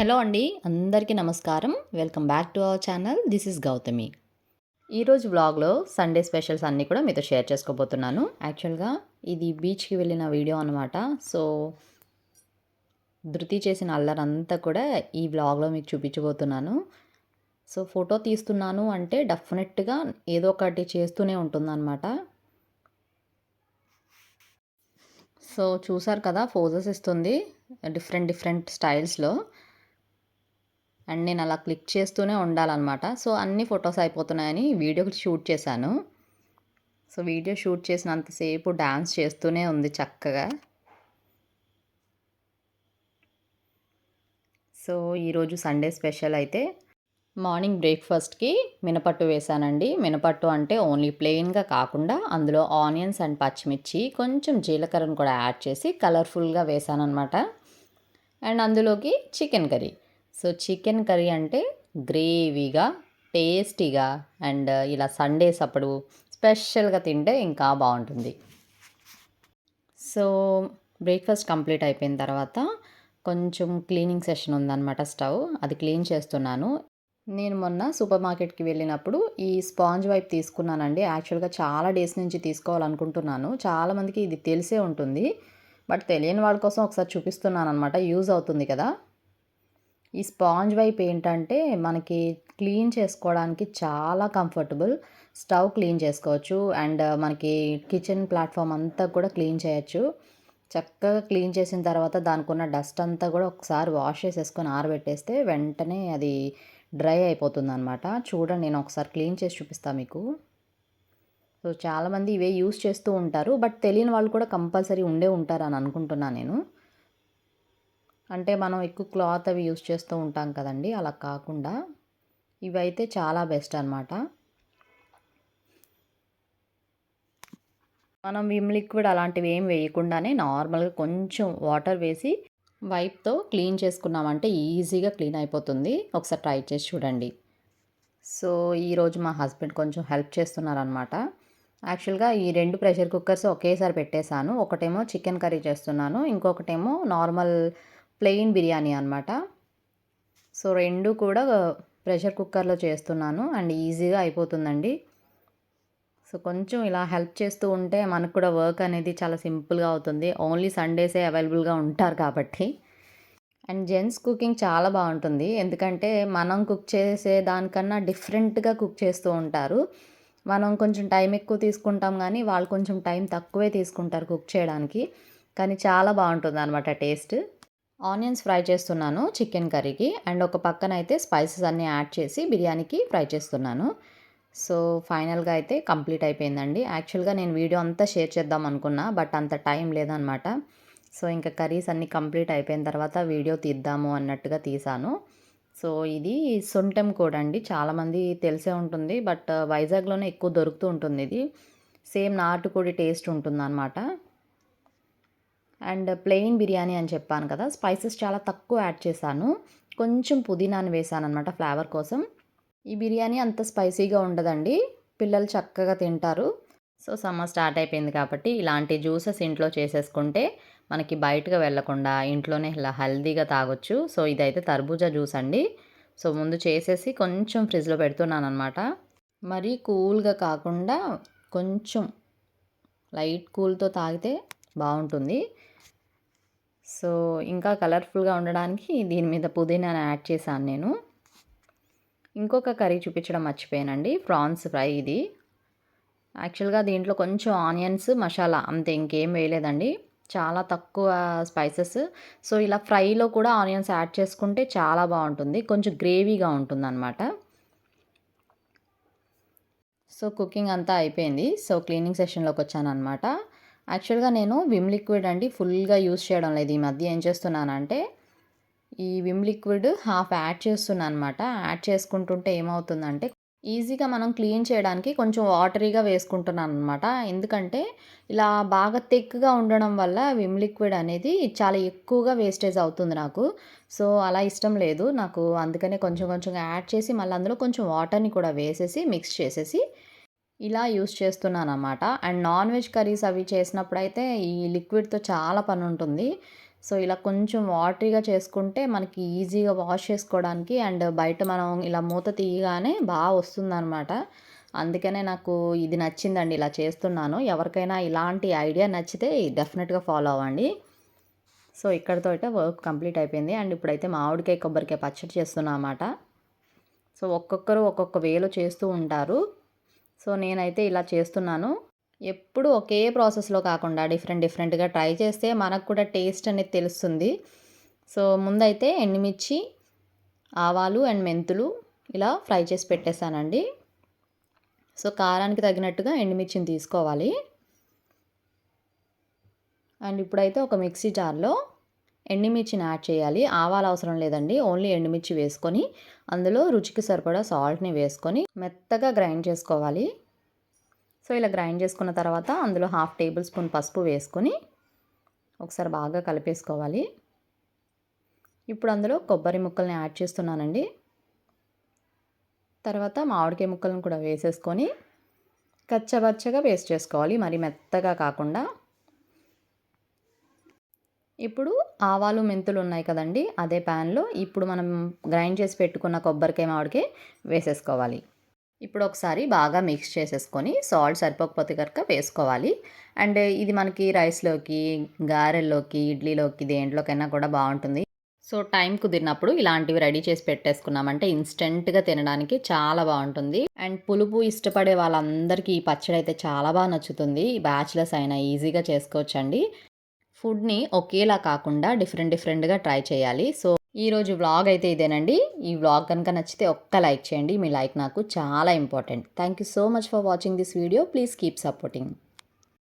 Hello అండి అందరికీ నమస్కారం. Welcome back to our channel. This is Gautami. ఈరోజు వ్లాగ్లో సండే స్పెషల్స్ అన్నీ కూడా మీతో షేర్ చేసుకోబోతున్నాను. యాక్చువల్గా ఇది బీచ్కి వెళ్ళిన వీడియో అనమాట సో ధృతి చేసిన అల్లరంతా కూడా ఈ వ్లాగ్లో మీకు చూపించబోతున్నాను. సో ఫోటో తీస్తున్నాను అంటే డెఫినెట్గా ఏదో ఒకటి చేస్తూనే ఉంటుందన్నమాట. సో చూసారు కదా ఫోజెస్ ఇస్తుంది డిఫరెంట్ డిఫరెంట్ స్టైల్స్లో. అండ్ నేను అలా క్లిక్ చేస్తూనే ఉండాలన్నమాట. సో అన్ని ఫొటోస్ అయిపోతున్నాయని వీడియో షూట్ చేశాను. సో వీడియో షూట్ చేసినంతసేపు డ్యాన్స్ చేస్తూనే ఉంది చక్కగా. సో ఈరోజు సండే స్పెషల్ అయితే మార్నింగ్ బ్రేక్ఫాస్ట్కి మినపట్టు వేసానండి మినపట్టు అంటే ఓన్లీ ప్లెయిన్గా కాకుండా అందులో ఆనియన్స్ అండ్ పచ్చిమిర్చి కొంచెం జీలకర్రను కూడా యాడ్ చేసి కలర్ఫుల్గా వేసాను అండ్ అందులోకి chicken curry. So chicken curry అంటే గ్రేవీగా టేస్టీగా అండ్ ఇలా సండేస్ అప్పుడు స్పెషల్గా తింటే ఇంకా బాగుంటుంది. సో బ్రేక్ఫాస్ట్ కంప్లీట్ అయిపోయిన తర్వాత కొంచెం క్లీనింగ్ సెషన్ ఉందన్నమాట స్టవ్. అది క్లీన్ చేస్తున్నాను. నేను మొన్న సూపర్ మార్కెట్కి వెళ్ళినప్పుడు ఈ స్పాంజ్ వైప్ తీసుకున్నానండి. యాక్చువల్గా చాలా డేస్ నుంచి తీసుకోవాలనుకుంటున్నాను. చాలామందికి ఇది తెలిసే ఉంటుంది. బట్ తెలియని వాళ్ళ కోసం ఒకసారి చూపిస్తున్నాను అనమాట యూజ్ అవుతుంది కదా. ఈ స్పాంజ్ వైప్ ఏంటంటే మనకి క్లీన్ చేసుకోవడానికి చాలా కంఫర్టబుల్ స్టవ్ క్లీన్ చేసుకోవచ్చు. అండ్ మనకి కిచెన్ ప్లాట్ఫామ్ అంతా కూడా క్లీన్ చేయొచ్చు. చక్కగా క్లీన్ చేసిన తర్వాత దానికి ఉన్న డస్ట్ అంతా కూడా ఒకసారి వాష్ చేసేసుకొని ఆరబెట్టేస్తే వెంటనే అది డ్రై అయిపోతుంది అనమాట చూడండి నేను ఒకసారి క్లీన్ చేసి చూపిస్తాను మీకు. సో చాలామంది ఇవే యూస్ చేస్తూ ఉంటారు. బట్ తెలియని వాళ్ళు కూడా కంపల్సరీ ఉండే ఉంటారు అని అనుకుంటున్నాను నేను. అంటే మనం ఎక్కువ క్లాత్ అవి యూస్ చేస్తూ ఉంటాం కదండి అలా కాకుండా. ఇవైతే చాలా బెస్ట్ అనమాట మనం విమ్ లిక్విడ్ అలాంటివి ఏం వేయకుండానే నార్మల్గా కొంచెం వాటర్ వేసి వైప్తో క్లీన్ చేసుకున్నామంటే ఈజీగా క్లీన్ అయిపోతుంది. ఒకసారి ట్రై చేసి చూడండి. సో ఈరోజు మా హస్బెండ్ కొంచెం హెల్ప్ చేస్తున్నారనమాట యాక్చువల్గా ఈ రెండు ప్రెషర్ కుక్కర్స్ ఒకేసారి పెట్టేశాను. ఒకటేమో చికెన్ కర్రీ చేస్తున్నాను ఇంకొకటేమో నార్మల్ ప్లెయిన్ బిర్యానీ అనమాట సో రెండు కూడా ప్రెషర్ కుక్కర్లో చేస్తున్నాను అండ్ ఈజీగా అయిపోతుందండి. సో కొంచెం ఇలా హెల్ప్ చేస్తూ ఉంటే మనకు కూడా వర్క్ అనేది చాలా సింపుల్గా అవుతుంది. ఓన్లీ సండేసే అవైలబుల్గా ఉంటారు కాబట్టి. అండ్ జెంట్స్ కుకింగ్ చాలా బాగుంటుంది. ఎందుకంటే మనం కుక్ చేసే దానికన్నా డిఫరెంట్గా కుక్ చేస్తూ ఉంటారు. మనం కొంచెం టైం ఎక్కువ తీసుకుంటాం కానీ వాళ్ళు కొంచెం టైం తక్కువే తీసుకుంటారు కుక్ చేయడానికి. కానీ చాలా బాగుంటుంది అనమాట టేస్ట్. ఆనియన్స్ ఫ్రై చేస్తున్నాను చికెన్ కర్రీకి. అండ్ ఒక పక్కన అయితే స్పైసెస్ అన్నీ యాడ్ చేసి బిర్యానీకి ఫ్రై చేస్తున్నాను. సో ఫైనల్గా అయితే కంప్లీట్ అయిపోయిందండి. యాక్చువల్గా నేను వీడియో అంతా షేర్ చేద్దాం అనుకున్నా బట్ అంత టైం లేదనమాట. సో ఇంకా కర్రీస్ అన్నీ కంప్లీట్ అయిపోయిన తర్వాత వీడియో తీద్దాము అన్నట్టుగా తీసాను. సో ఇది సొంటెం కూడా అండి. చాలామంది తెలిసే ఉంటుంది బట్ వైజాగ్లోనే ఎక్కువ దొరుకుతూ ఉంటుంది ఇది. సేమ్ నాటుకోడి టేస్ట్ ఉంటుంది అనమాట అండ్ ప్లెయిన్ బిర్యానీ అని చెప్పాను కదా స్పైసెస్ చాలా తక్కువ యాడ్ చేశాను. కొంచెం పుదీనాను వేసాను అనమాట ఫ్లేవర్ కోసం. ఈ బిర్యానీ అంత స్పైసీగా ఉండదండి పిల్లలు చక్కగా తింటారు. సో సమ్మర్ స్టార్ట్ అయిపోయింది కాబట్టి ఇలాంటి జ్యూసెస్ ఇంట్లో చేసేసుకుంటే మనకి బయటకు వెళ్ళకుండా ఇంట్లోనే ఇలా హెల్దీగా తాగొచ్చు. సో ఇదైతే తర్బూజా జ్యూస్ అండి. సో ముందు చేసేసి కొంచెం ఫ్రిడ్జ్లో పెడుతున్నాను అనమాట మరీ కూల్గా కాకుండా కొంచెం లైట్ కూల్తో తాగితే బాగుంటుంది. సో ఇంకా కలర్ఫుల్గా ఉండడానికి దీని మీద పుదీనా యాడ్ చేశాను నేను. ఇంకొక కర్రీ చూపించడం మర్చిపోయానండి. ప్రాన్స్ ఫ్రై ఇది. యాక్చువల్గా దీంట్లో కొంచెం ఆనియన్స్ మసాలా అంతే ఇంకేం వేయలేదండి. చాలా తక్కువ స్పైసెస్. సో ఇలా ఫ్రైలో కూడా ఆనియన్స్ యాడ్ చేసుకుంటే చాలా బాగుంటుంది. కొంచెం గ్రేవీగా ఉంటుంది అనమాట సో కుకింగ్ అంతా అయిపోయింది. సో క్లీనింగ్ సెషన్లోకి వచ్చాను అనమాట యాక్చువల్గా నేను విమ్ లిక్విడ్ అండి ఫుల్గా యూస్ చేయడం లేదు. ఈ మధ్య ఏం చేస్తున్నానంటే ఈ విమ్ లిక్విడ్ హాఫ్ యాడ్ చేస్తున్నాను అనమాట యాడ్ చేసుకుంటుంటే ఏమవుతుందంటే ఈజీగా మనం క్లీన్ చేయడానికి కొంచెం వాటరీగా వేసుకుంటున్నాను అనమాట ఎందుకంటే ఇలా బాగా తెక్కుగా ఉండడం వల్ల విమ్ లిక్విడ్ అనేది చాలా ఎక్కువగా వేస్టేజ్ అవుతుంది నాకు. సో అలా ఇష్టం లేదు. నాకు అందుకనే కొంచెం కొంచెం యాడ్ చేసి మళ్ళీ అందులో కొంచెం వాటర్ని కూడా వేసేసి మిక్స్ చేసేసి ఇలా యూస్ చేస్తున్నాను అనమాట అండ్ నాన్ వెజ్ కర్రీస్ అవి చేసినప్పుడు అయితే ఈ లిక్విడ్తో చాలా పని ఉంటుంది సో ఇలా కొంచెం వాటరీగా చేసుకుంటే మనకి ఈజీగా వాష్ చేసుకోవడానికి అండ్ బయట మనం ఇలా మూత తీయగానే బాగా వస్తుందన్నమాట. అందుకనే నాకు ఇది నచ్చిందండి ఇలా చేస్తున్నాను. ఎవరికైనా ఇలాంటి ఐడియా నచ్చితే డెఫినెట్గా ఫాలో అవ్వండి. సో ఇక్కడితో అయితే వర్క్ కంప్లీట్ అయిపోయింది. అండ్ ఇప్పుడైతే మామిడికాయ కొబ్బరికాయ పచ్చడి చేస్తున్నా అన్నమాట. సో ఒక్కొక్కరు ఒక్కొక్క వేలో చేస్తూ ఉంటారు. సో నేనైతే ఇలా చేస్తున్నాను. ఎప్పుడు ఒకే ప్రాసెస్లో కాకుండా డిఫరెంట్ డిఫరెంట్గా ట్రై చేస్తే మనకు కూడా టేస్ట్ అనేది తెలుస్తుంది. సో ముందైతే ఎండుమిర్చి ఆవాలు అండ్ మెంతులు ఇలా ఫ్రై చేసి పెట్టేశానండి. సో కారానికి తగినట్టుగా ఎండుమిర్చిని తీసుకోవాలి. అండ్ ఇప్పుడైతే ఒక మిక్సీ జార్లో ఎండుమిర్చిని యాడ్ చేయాలి. ఆవాలు అవసరం లేదండి. ఓన్లీ ఎండుమిర్చి వేసుకొని అందులో రుచికి సరిపడా సాల్ట్ని వేసుకొని మెత్తగా గ్రైండ్ చేసుకోవాలి. సో ఇలా గ్రైండ్ చేసుకున్న తర్వాత అందులో హాఫ్ టేబుల్ స్పూన్ పసుపు వేసుకొని ఒకసారి బాగా కలిపేసుకోవాలి. ఇప్పుడు అందులో కొబ్బరి ముక్కల్ని యాడ్ చేస్తున్నానండి. తర్వాత మామిడికాయ ముక్కలను కూడా వేసేసుకొని కచ్చబచ్చగా వేస్ట్ చేసుకోవాలి. మరి మెత్తగా కాకుండా ఇప్పుడు ఆవాలు మెంతులు ఉన్నాయి కదండి. అదే ప్యాన్లో ఇప్పుడు మనం గ్రైండ్ చేసి పెట్టుకున్న కొబ్బరికాయ మామిడికాయ వేసేసుకోవాలి. ఇప్పుడు ఒకసారి బాగా మిక్స్ చేసేసుకొని సాల్ట్ సరిపోకపోతే కనుక వేసుకోవాలి. అండ్ ఇది మనకి రైస్లోకి గారెల్లోకి ఇడ్లీలోకి దేంట్లోకైనా కూడా బాగుంటుంది. సో టైం కుదిరినప్పుడు ఇలాంటివి రెడీ చేసి పెట్టేసుకున్నామంటే ఇన్స్టెంట్గా తినడానికి చాలా బాగుంటుంది. అండ్ పులుపు ఇష్టపడే వాళ్ళందరికీ ఈ పచ్చడి అయితే చాలా బాగా నచ్చుతుంది. బ్యాచిలర్స్ అయినా ఈజీగా చేసుకోవచ్చండి. ఫుడ్ని ఒకేలా కాకుండా డిఫరెంట్ డిఫరెంట్గా ట్రై చేయాలి. సో ఈరోజు వ్లాగ్ అయితే ఇదేనండి. ఈ వ్లాగ్ కనుక నచ్చితే ఒక్క లైక్ చేయండి. మీ లైక్ నాకు చాలా important. Thank you so much for watching this video. Please keep supporting.